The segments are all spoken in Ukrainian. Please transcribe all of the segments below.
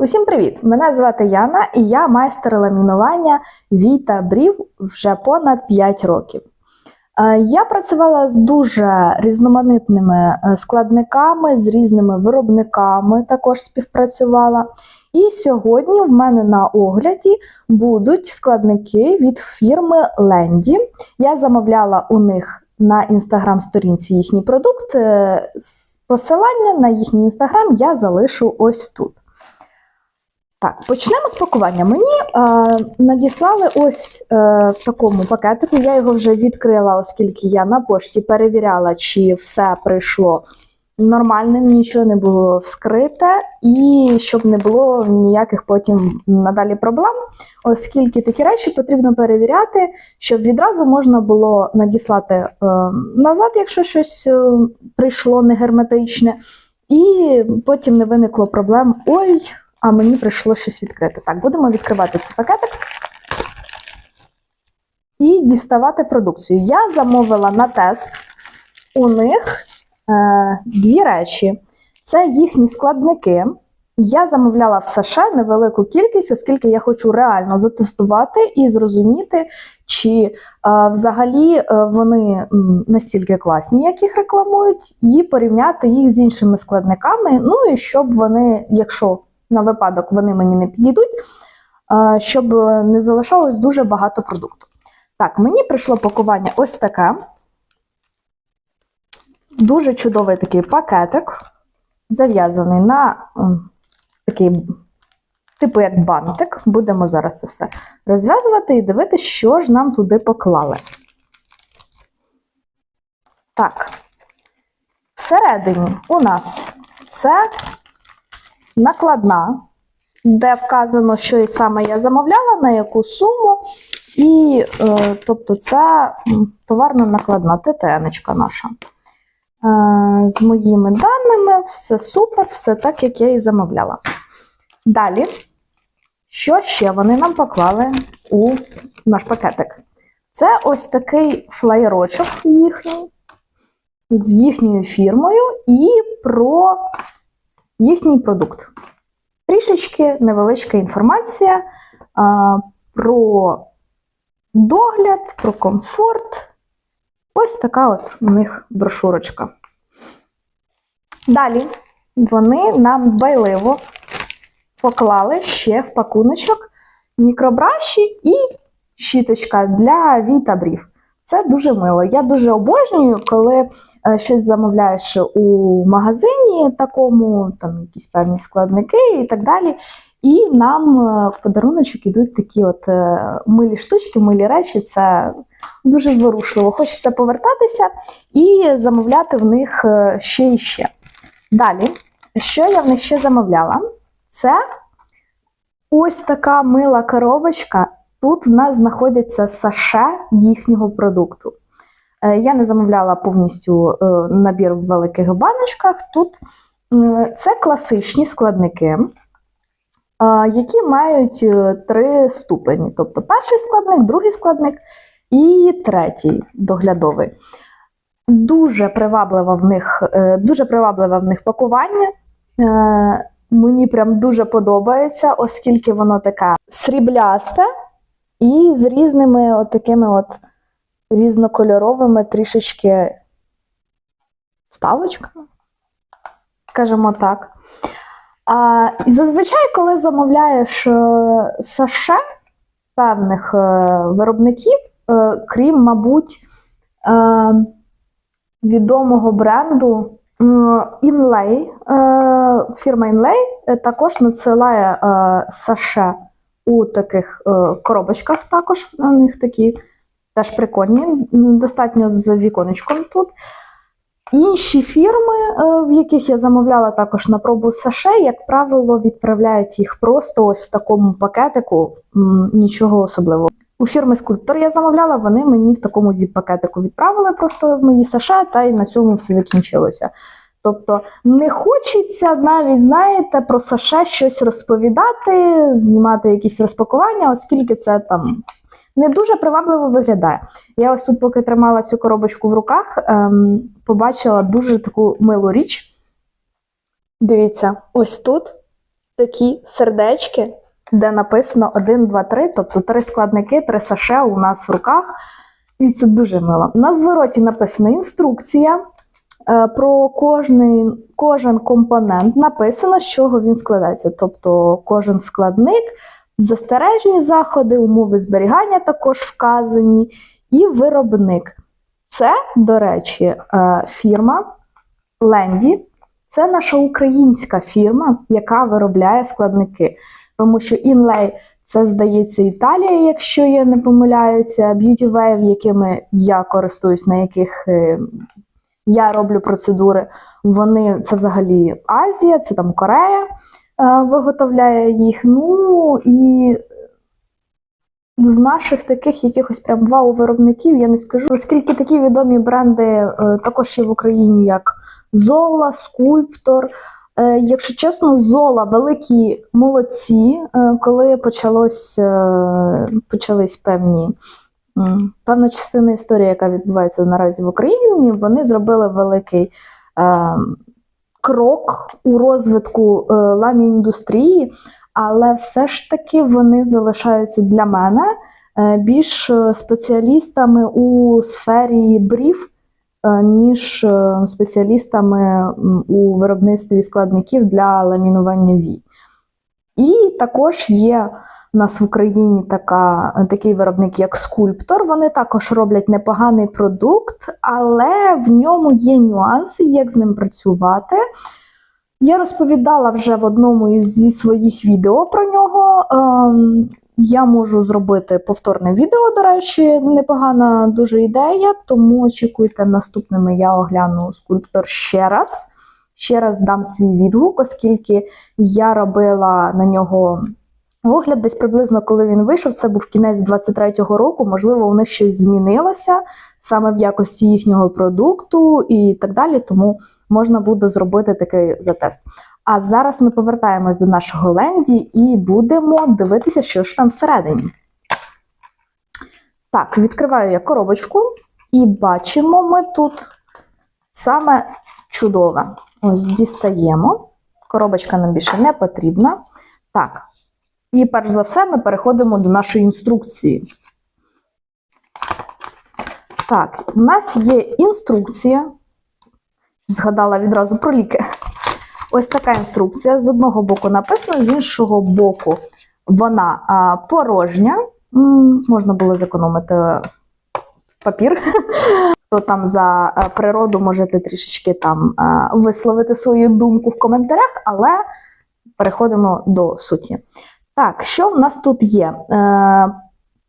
Усім привіт! Мене звати Яна і я майстер ламінування Віта Брів вже понад 5 років. Е, Я працювала з дуже різноманітними е, складниками, з різними виробниками також співпрацювала. І сьогодні в мене на огляді будуть складники від фірми Ленді. Я замовляла у них на інстаграм-сторінці їхній продукт. Е, Посилання на їхній інстаграм я залишу ось тут. Так, почнемо з пакування. Мені е, надіслали ось е, в такому пакетику. Я його вже відкрила, оскільки я на пошті перевіряла, чи все прийшло нормальним, нічого не було вскрите, і щоб не було ніяких потім надалі проблем, оскільки такі речі потрібно перевіряти, щоб відразу можна було надіслати е, назад, якщо щось е, прийшло негерметичне, і потім не виникло проблем. Ой, а мені прийшло щось відкрити. Так, будемо відкривати цей пакетик і діставати продукцію. Я замовила на тест у них е, дві речі: це їхні складники. Я замовляла в США невелику кількість, оскільки я хочу реально затестувати і зрозуміти, чи е, взагалі е, вони настільки класні, як їх рекламують, і порівняти їх з іншими складниками. Ну і щоб вони, якщо на випадок вони мені не підійдуть, е, щоб не залишалось дуже багато продукту. Так, мені прийшло пакування ось таке. Дуже чудовий такий пакетик, зав'язаний на такий, типу як бантик. Будемо зараз це все розв'язувати і дивитися, що ж нам туди поклали. Так, всередині у нас це накладна, де вказано, що і саме я замовляла, на яку суму. І, е, тобто, це товарна накладна ТТН-очка наша. Е, з моїми даними, все супер, все так, як я і замовляла. Далі, що ще вони нам поклали у наш пакетик? Це ось такий флаєрочок їхній, з їхньою фірмою і про їхній продукт. Трішечки невеличка інформація а, про догляд, про комфорт. Ось така от у них брошурочка. Далі вони нам дбайливо поклали ще в пакуночок мікробраші і щіточка для вітабрів. Це дуже мило. Я дуже обожнюю, коли е, щось замовляєш у магазині, такому, там якісь певні складники і так далі. І нам е, в подаруночок ідуть такі от е, милі штучки, милі речі. Це дуже зворушливо. Хочеться повертатися і замовляти в них ще і ще. Далі, що я в них ще замовляла? Це ось така мила коробочка. Тут в нас знаходяться саше їхнього продукту. Е, Я не замовляла повністю е, набір в великих баночках. Тут це класичні складники, е, які мають три ступені. Тобто перший складник, другий складник і третій доглядовий. Дуже привабливе в них, дуже привабливе в них пакування. Мені прям дуже подобається, оскільки воно таке сріблясте і з різними от такими от різнокольоровими трішечки вставочками, скажімо так. А, і зазвичай, коли замовляєш е, саше певних е, виробників, е, крім, мабуть, відомого бренду Inlay, фірма Inlay також надсилає саше у таких е, коробочках, також у них такі теж прикольні, достатньо з віконечком тут. Інші фірми, е, в яких я замовляла також на пробу саше, як правило, відправляють їх просто ось в такому пакетику, нічого особливого. У фірми Скульптор я замовляла, вони мені в такому зіп-пакетику відправили просто мої саше, та й на цьому все закінчилося. Тобто не хочеться навіть, знаєте, про саше щось розповідати, знімати якісь розпакування, оскільки це там не дуже привабливо виглядає. Я ось тут, поки тримала цю коробочку в руках, ем, побачила дуже таку милу річ. Дивіться, ось тут такі сердечки, де написано 1, 2, 3, тобто три складники, три саше у нас в руках. І це дуже мило. На звороті написана інструкція. Е, Про кожний, кожен компонент написано, з чого він складається. Тобто кожен складник, застережні заходи, умови зберігання також вказані, і виробник. Це, до речі, е, фірма Ленді. Це наша українська фірма, яка виробляє складники. Тому що Inlay це, здається, Італія, якщо я не помиляюся, Wave, якими я користуюсь, на яких е, я роблю процедури, вони це взагалі Азія, це там Корея е, виготовляє їх. Ну і з наших таких якихось прям вау-виробників я не скажу, оскільки такі відомі бренди е, також є в Україні, як Зола, Скульптор. Е, Якщо чесно, Зола великі молодці, е, коли почалось, е, почались певні. Певна частина історії, яка відбувається наразі в Україні, вони зробили великий е, крок у розвитку е, ламі-індустрії, але все ж таки вони залишаються для мене е, більш е, спеціалістами у сфері брів, е, ніж е, спеціалістами у виробництві складників для ламінування вій. І також є у нас в Україні така, такий виробник, як скульптор. Вони також роблять непоганий продукт, але в ньому є нюанси, як з ним працювати. Я розповідала вже в одному зі своїх відео про нього. Ем, я можу зробити повторне відео, до речі, непогана дуже ідея, тому очікуйте наступними. Я огляну скульптор ще раз. Ще раз дам свій відгук, оскільки я робила на нього огляд десь приблизно, коли він вийшов. Це був кінець 23-го року. Можливо, у них щось змінилося саме в якості їхнього продукту і так далі. Тому можна буде зробити такий затест. А зараз ми повертаємось до нашого ленді і будемо дивитися, що ж там всередині. Так, відкриваю я коробочку і бачимо ми тут саме чудове. Ось дістаємо. Коробочка нам більше не потрібна. Так. І перш за все ми переходимо до нашої інструкції. Так, у нас є інструкція. Згадала відразу про ліки. Ось така інструкція. З одного боку написано, з іншого боку, вона а, порожня. М, можна було зекономити папір. Хто там за е, природу можете трішечки там е, висловити свою думку в коментарях, але переходимо до суті. Так, що в нас тут є? Е,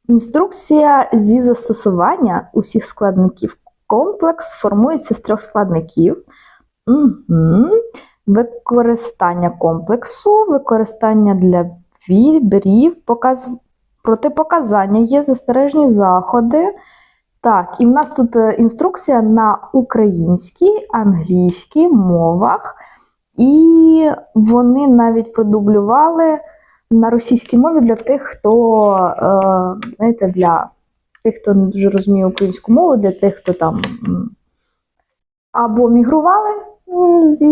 інструкція зі застосування усіх складників. Комплекс формується з трьох складників. Угу. Використання комплексу, використання для вібрів, показ... протипоказання є застережні заходи. Так, і в нас тут е, інструкція на українській, англійській мовах, і вони навіть продублювали на російській мові для тих, хто, е, знаєте, для тих, хто не дуже розуміє українську мову, для тих, хто там або мігрували зі,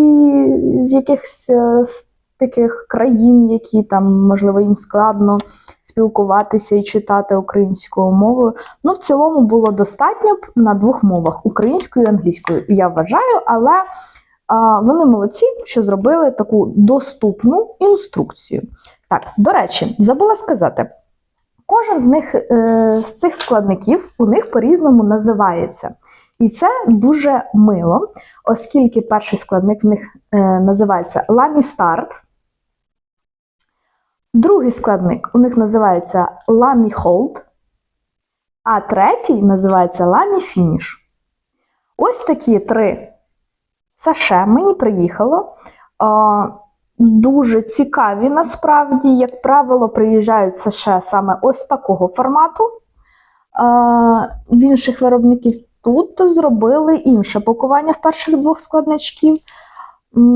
з якихось е, з таких країн, які там, можливо, їм складно спілкуватися і читати українською мовою. Ну, в цілому було достатньо б на двох мовах українською і англійською, я вважаю, але вони молодці, що зробили таку доступну інструкцію. Так, до речі, забула сказати. Кожен з них е, з цих складників у них по-різному називається. І це дуже мило, оскільки перший складник в них е, називається Start. Другий складник у них називається Hold, а третій називається Finish. Ось такі три саше мені приїхало. Дуже цікаві насправді, як правило, приїжджають саше саме ось такого формату. В інших виробників тут зробили інше пакування в перших двох складничків.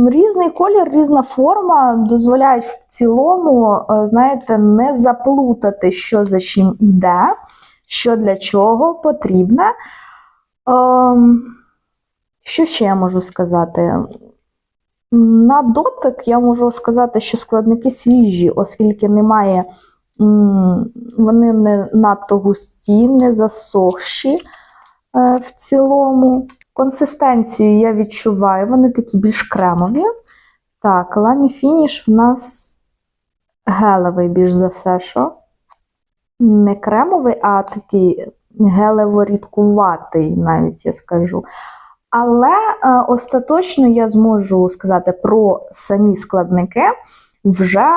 Різний колір, різна форма дозволяють в цілому, е, знаєте, не заплутати, що за чим йде, що для чого потрібне. Ем, Що ще я можу сказати? На дотик я можу сказати, що складники свіжі, оскільки немає, вони не надто густі, не засохші е, в цілому. Консистенцію я відчуваю, вони такі більш кремові. Так, ламі фініш в нас гелевий, більш за все, що. Не кремовий, а такий гелево-рідкуватий, навіть я скажу. Але е, остаточно я зможу сказати про самі складники вже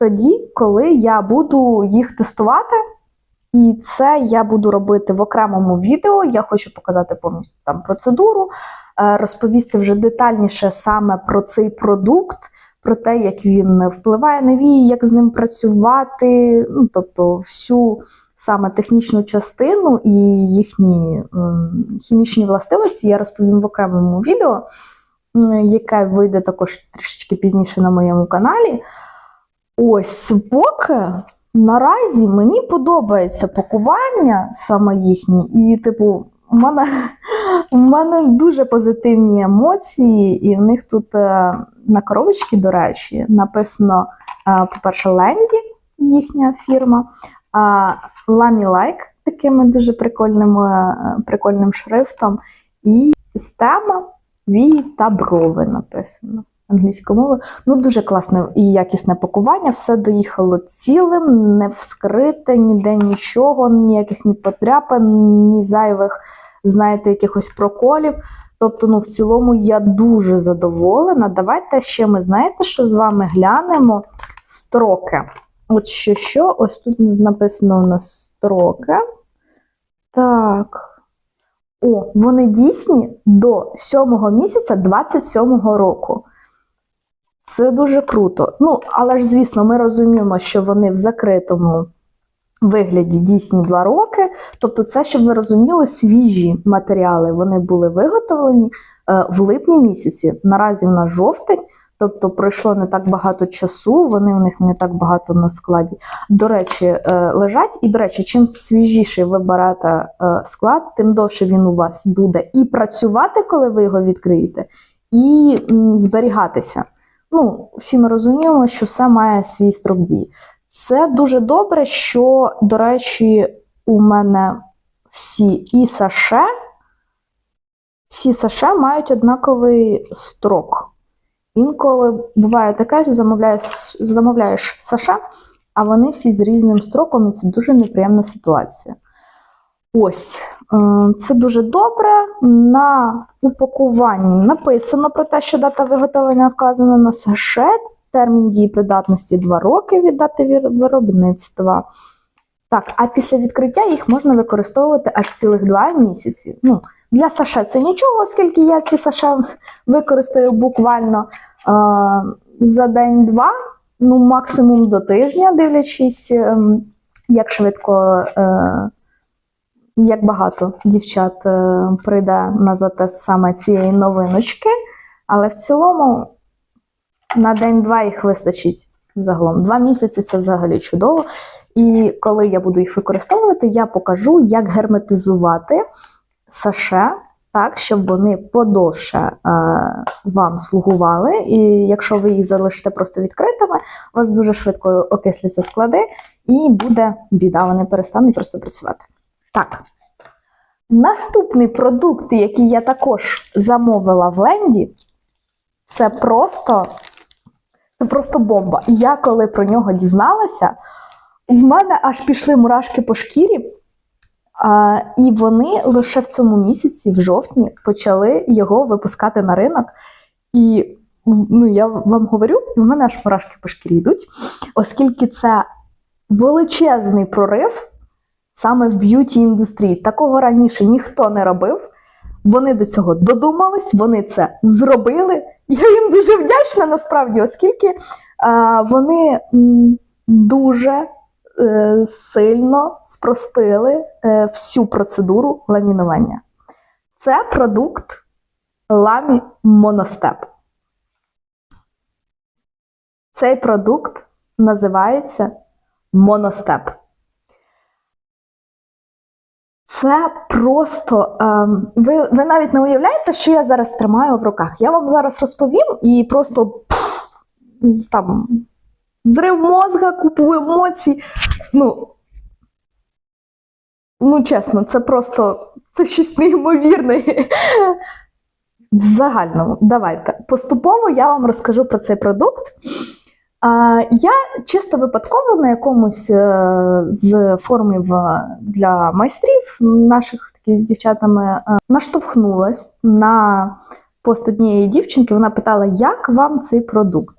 тоді, коли я буду їх тестувати. І це я буду робити в окремому відео. Я хочу показати повністю там процедуру, е, розповісти вже детальніше саме про цей продукт, про те, як він впливає на вії, як з ним працювати, ну, тобто всю саме технічну частину і їхні ем, хімічні властивості я розповім в окремому відео, яке вийде також трішечки пізніше на моєму каналі. Ось поки наразі мені подобається пакування саме їхнє, і, типу, у мене, у мене дуже позитивні емоції, і в них тут е, на коробочці, до речі, написано, е, по-перше, Ленді, їхня фірма, а Ламі Лайк такими дуже прикольними, е, прикольним шрифтом, і система вії та брови написано англійською мовою. Ну, дуже класне і якісне пакування. Все доїхало цілим, не вскрите, ніде нічого, ніяких ні подряпин, ні зайвих, знаєте, якихось проколів. Тобто, ну, в цілому я дуже задоволена. Давайте ще ми знаєте, що з вами глянемо строки. От що, що, ось тут написано у нас строки. Так. О, вони дійсні до 7 місяця 27 року. Це дуже круто. Ну, але ж, звісно, ми розуміємо, що вони в закритому вигляді дійсні 2 роки. Тобто, це, щоб ви розуміли, свіжі матеріали вони були виготовлені е, в липні місяці. Наразі в нас жовтень, тобто пройшло не так багато часу, вони в них не так багато на складі. До речі, е, лежать. І, до речі, чим свіжіший ви берете е, склад, тим довше він у вас буде і працювати, коли ви його відкриєте, і зберігатися. Ну, всі ми розуміємо, що все має свій строк дії. Це дуже добре, що, до речі, у мене всі і саше, всі саше мають однаковий строк. Інколи буває таке, що замовляєш, замовляєш саше, а вони всі з різним строком, і це дуже неприємна ситуація. Ось, е, це дуже добре. На упакуванні написано про те, що дата виготовлення вказана на саше, термін дії придатності 2 роки від дати виробництва. Так, а після відкриття їх можна використовувати аж цілих 2 місяці. Ну, для саше це нічого, оскільки я ці саше використаю буквально е, за день-два, ну максимум до тижня, дивлячись, ем, як швидко. Е, як багато дівчат е, прийде на затест саме цієї новиночки, але в цілому на день-два їх вистачить загалом. Два місяці це взагалі чудово. І коли я буду їх використовувати, я покажу, як герметизувати саше так, щоб вони подовше е, вам слугували. І якщо ви їх залишите просто відкритими, у вас дуже швидко окисляться склади, і буде біда, вони перестануть просто працювати. Так. Наступний продукт, який я також замовила в Ленді, це просто, це просто бомба. Я коли про нього дізналася, в мене аж пішли мурашки по шкірі. А, і вони лише в цьому місяці, в жовтні, почали його випускати на ринок. І ну, я вам говорю, в мене аж мурашки по шкірі йдуть, оскільки це величезний прорив саме в б'юті індустрії. Такого раніше ніхто не робив. Вони до цього додумались, вони це зробили. Я їм дуже вдячна насправді, оскільки а, вони дуже сильно спростили е, всю процедуру ламінування. Це продукт Ламі Моностеп. Цей продукт називається Моностеп. Це просто ем, ви, ви навіть не уявляєте, що я зараз тримаю в руках. Я вам зараз розповім і просто пф, там взрив мозга, купу емоцій. Ну, ну чесно, це просто це щось неймовірне. В загальному, давайте. Поступово я вам розкажу про цей продукт. Я чисто випадково на якомусь е, з форумів е, для майстрів наших таких з дівчатами е, наштовхнулась на пост однієї дівчинки. Вона питала, як вам цей продукт?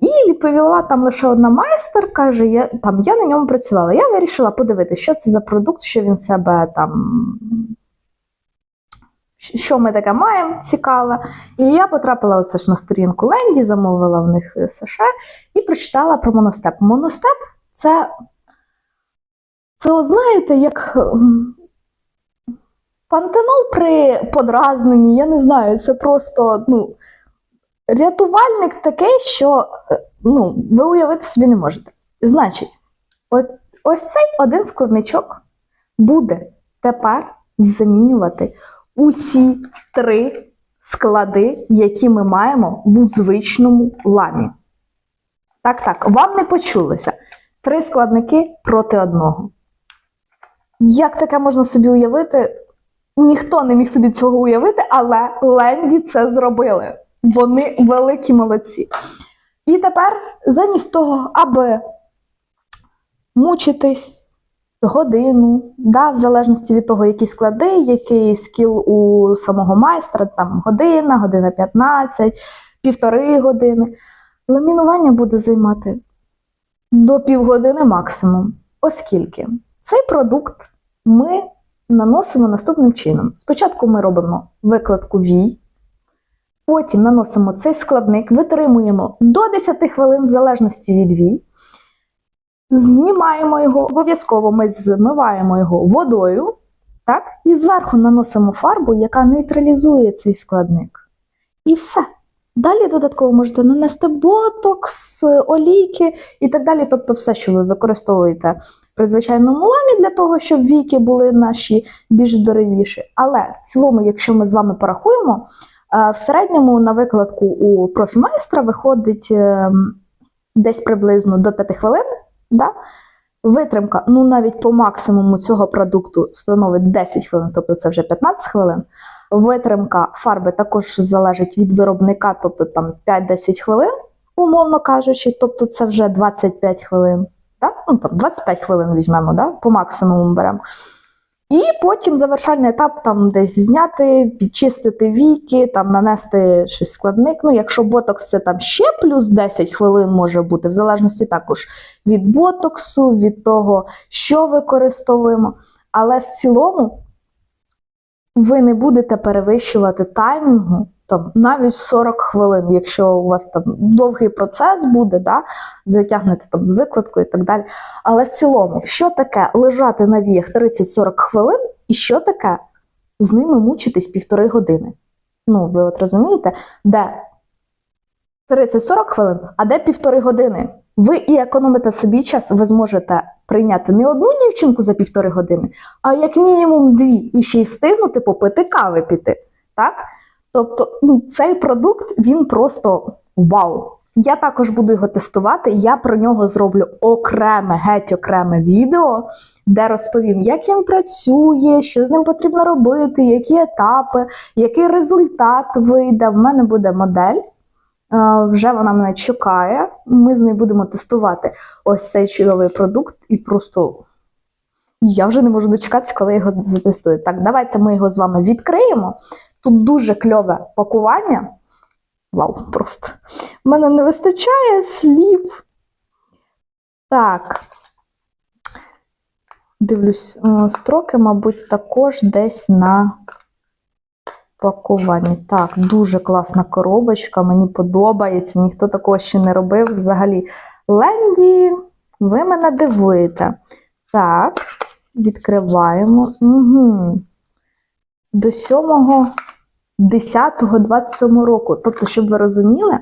І відповіла там лише одна майстер, каже: я там я на ньому працювала. Я вирішила подивитися, що це за продукт, що він себе там. Що ми таке маємо цікаве. І я потрапила оце ж на сторінку Ленді, замовила в них е, США і прочитала про моностеп. Моностеп це, це от знаєте, як пантенол при подразненні, я не знаю, це просто ну, рятувальник такий, що е, ну, ви уявити собі не можете. Значить, от, ось цей один складничок буде тепер замінювати усі три склади, які ми маємо в звичному ламі. Так, так, вам не почулося. Три складники проти одного. Як таке можна собі уявити? Ніхто не міг собі цього уявити, але Ленді це зробили. Вони великі молодці. І тепер, замість того, аби мучитись годину, да, в залежності від того, які склади, який скіл у самого майстра, там година, година 15, півтори години. Ламінування буде займати до півгодини максимум. Оскільки цей продукт ми наносимо наступним чином. Спочатку ми робимо викладку вій, потім наносимо цей складник, витримуємо до 10 хвилин в залежності від вій. Знімаємо його, обов'язково ми змиваємо його водою, так? і зверху наносимо фарбу, яка нейтралізує цей складник. І все. Далі додатково можете нанести ботокс, олійки і так далі. Тобто, все, що ви використовуєте при звичайному ламі для того, щоб віки були наші більш здоровіші. Але в цілому, якщо ми з вами порахуємо, в середньому на викладку у профімайстра виходить ем, десь приблизно до 5 хвилин. Да? Витримка, ну навіть по максимуму цього продукту становить 10 хвилин, тобто це вже 15 хвилин. Витримка фарби також залежить від виробника, тобто там 5-10 хвилин, умовно кажучи, тобто це вже 25 хвилин. Да? Ну, там 25 хвилин візьмемо, да? по максимуму беремо. І потім завершальний етап там десь зняти, підчистити віки, там нанести щось складник. Ну, якщо ботокс це там ще плюс 10 хвилин може бути, в залежності також від ботоксу, від того, що використовуємо. Але в цілому ви не будете перевищувати таймінгу там, навіть 40 хвилин, якщо у вас там довгий процес буде, да, затягнете там з викладкою і так далі. Але в цілому, що таке лежати на віях 30-40 хвилин, і що таке з ними мучитись півтори години? Ну, ви от розумієте, де 30-40 хвилин, а де півтори години? Ви і економите собі час, ви зможете прийняти не одну дівчинку за півтори години, а як мінімум дві, і ще й встигнути попити кави піти. Так? Тобто, ну, цей продукт він просто вау. Я також буду його тестувати. Я про нього зроблю окреме, геть окреме відео, де розповім, як він працює, що з ним потрібно робити, які етапи, який результат вийде. В мене буде модель. Е, Вже вона мене чекає. Ми з нею будемо тестувати ось цей чудовий продукт, і просто я вже не можу дочекатися, коли його затестую. Так, давайте ми його з вами відкриємо. Тут дуже кльове пакування. Вау, просто. У мене не вистачає слів. Так. Дивлюсь, е, строки, мабуть, також десь на пакуванні. Так, дуже класна коробочка, мені подобається, ніхто такого ще не робив. Взагалі, Ленді, ви мене дивуєте. Так, відкриваємо. Угу. До 7 10-27 року. Тобто, щоб ви розуміли,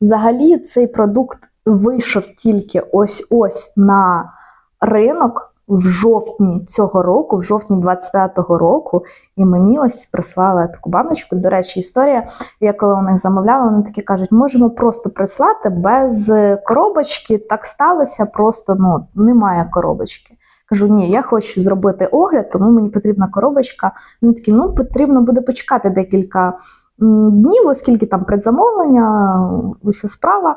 взагалі цей продукт вийшов тільки ось-ось на ринок в жовтні цього року, в жовтні 25-го року, і мені ось прислали таку баночку. До речі, історія. Я коли у них замовляла, вони такі кажуть, можемо просто прислати без коробочки. Так сталося, просто ну немає коробочки. Кажу, ні, я хочу зробити огляд, тому мені потрібна коробочка. Вони такі, ну потрібно буде почекати декілька днів, оскільки там предзамовлення, уся справа.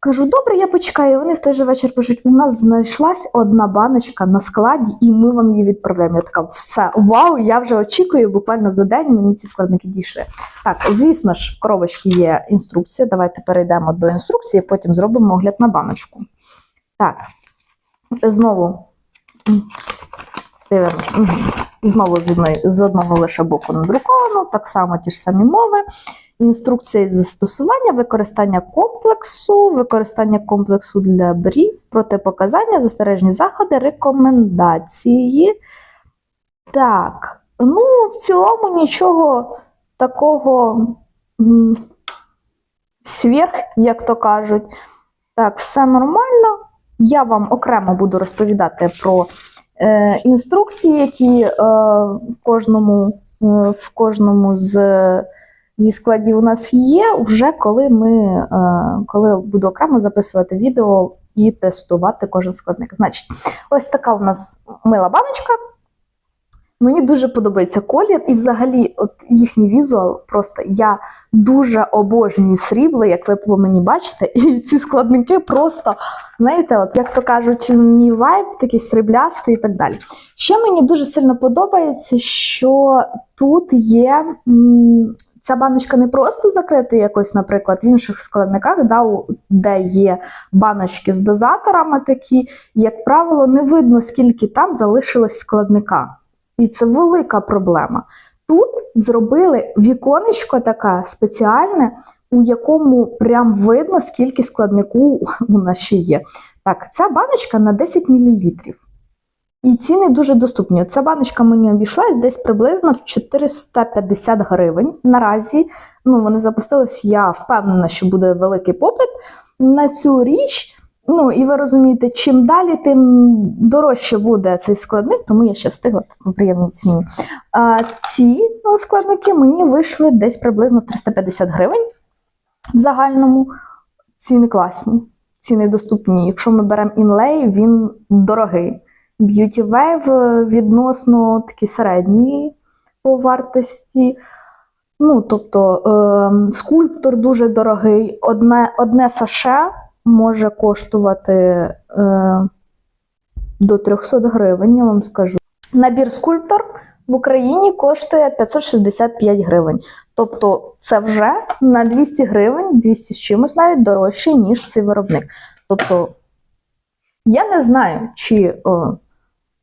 Кажу, добре, я почекаю. І вони в той же вечір пишуть: у нас знайшлась одна баночка на складі, і ми вам її відправляємо. Я така, все, вау, я вже очікую, буквально за день мені ці складники дійшли. Так, звісно ж, в коробочці є інструкція. Давайте перейдемо до інструкції, потім зробимо огляд на баночку. Так, знову дивимось. Знову з, одної, з одного лише боку надруковано, так само ті ж самі мови. Інструкція із застосування, використання комплексу, використання комплексу для брів, протипоказання, застережні заходи, рекомендації. Так, ну, в цілому нічого такого сверх, як то кажуть. Так, все нормально. Я вам окремо буду розповідати про е, інструкції, які е, в кожному, е, в кожному з зі складів у нас є, вже коли ми е, коли буду окремо записувати відео і тестувати кожен складник. Значить, ось така у нас мила баночка. Мені дуже подобається колір, і взагалі, от їхній візуал просто я дуже обожнюю срібло, як ви по мені бачите, і ці складники просто, знаєте, от як то кажуть, мій вайб такий сріблястий і так далі. Ще мені дуже сильно подобається, що тут є. Ця баночка не просто закрита якось, наприклад, в інших складниках, да, де є баночки з дозаторами такі, як правило, не видно, скільки там залишилось складника. І це велика проблема. Тут зробили віконечко таке спеціальне, у якому прям видно, скільки складнику у нас ще є. Так, ця баночка на 10 мл. І ціни дуже доступні. Ця баночка мені обійшлась десь приблизно в 450 гривень. Наразі ну, вони запустились, я впевнена, що буде великий попит на цю річ. Ну, і ви розумієте, чим далі, тим дорожче буде цей складник, тому я ще встигла таку приємну ціні. А ці ну, складники мені вийшли десь приблизно в 350 гривень в загальному. Ціни класні, ціни доступні. Якщо ми беремо інлей, він дорогий. Beauty Wave е, відносно такі середні по вартості. Ну, тобто е, скульптор дуже дорогий. Одне, одне саше може коштувати е, до 300 гривень, я вам скажу. Набір скульптор в Україні коштує 565 гривень. Тобто це вже на 200 гривень, 200 з чимось навіть дорожче, ніж цей виробник. Тобто, я не знаю, чи о,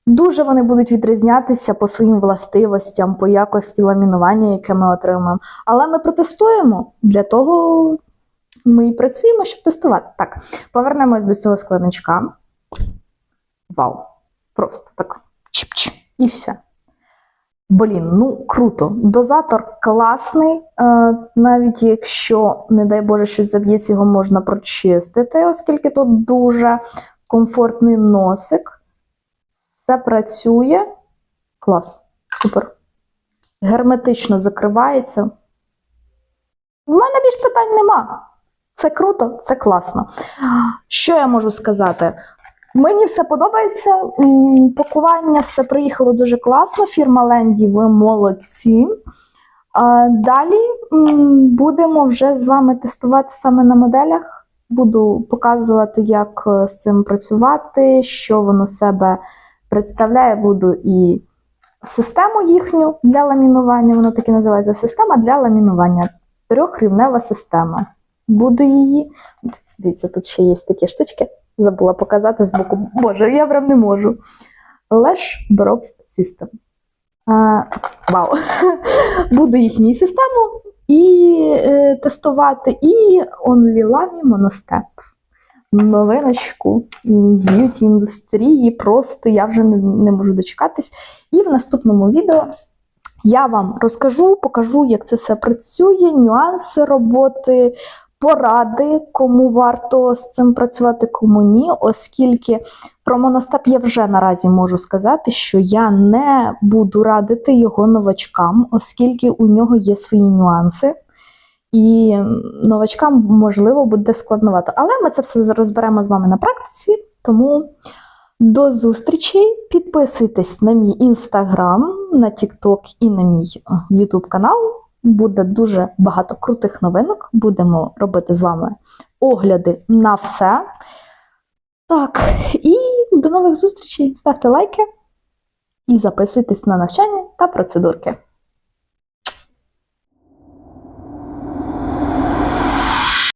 дуже вони будуть відрізнятися по своїм властивостям, по якості ламінування, яке ми отримаємо. Але ми протестуємо для того. Ми і працюємо, щоб тестувати. Так, повернемось до цього складничка. Вау! Просто так чіп-чіп, і все. Блін, ну круто. Дозатор класний, е, навіть якщо, не дай Боже, щось заб'ється, його можна прочистити, оскільки тут дуже комфортний носик. Все працює. Клас, супер. Герметично закривається. У мене більш питань нема. Це круто, це класно. Що я можу сказати? Мені все подобається. Пакування все приїхало дуже класно. Фірма Ленді, ви молодці. Далі будемо вже з вами тестувати саме на моделях. Буду показувати, як е, з цим працювати, що воно себе представляє. Буду і систему їхню для ламінування, вона так і називається система для ламінування. Трьохрівнева система. Буду її. Дивіться, тут ще є такі штучки. Забула показати з боку. Боже, я прям не можу. Lash Brow System. А, вау. Буду їхню систему і е, тестувати. І Only Lamy Moностеп. Новиночку б'юті індустрії. Просто я вже не, не можу дочекатись. І в наступному відео я вам розкажу, покажу, як це все працює, нюанси роботи поради, кому варто з цим працювати, кому ні, оскільки про моностап я вже наразі можу сказати, що я не буду радити його новачкам, оскільки у нього є свої нюанси. І новачкам, можливо, буде складновато. Але ми це все розберемо з вами на практиці. Тому до зустрічі. Підписуйтесь на мій інстаграм, на TikTok і на мій YouTube канал. Буде дуже багато крутих новинок. Будемо робити з вами огляди на все. Так, і до нових зустрічей. Ставте лайки і записуйтесь на навчання та процедурки.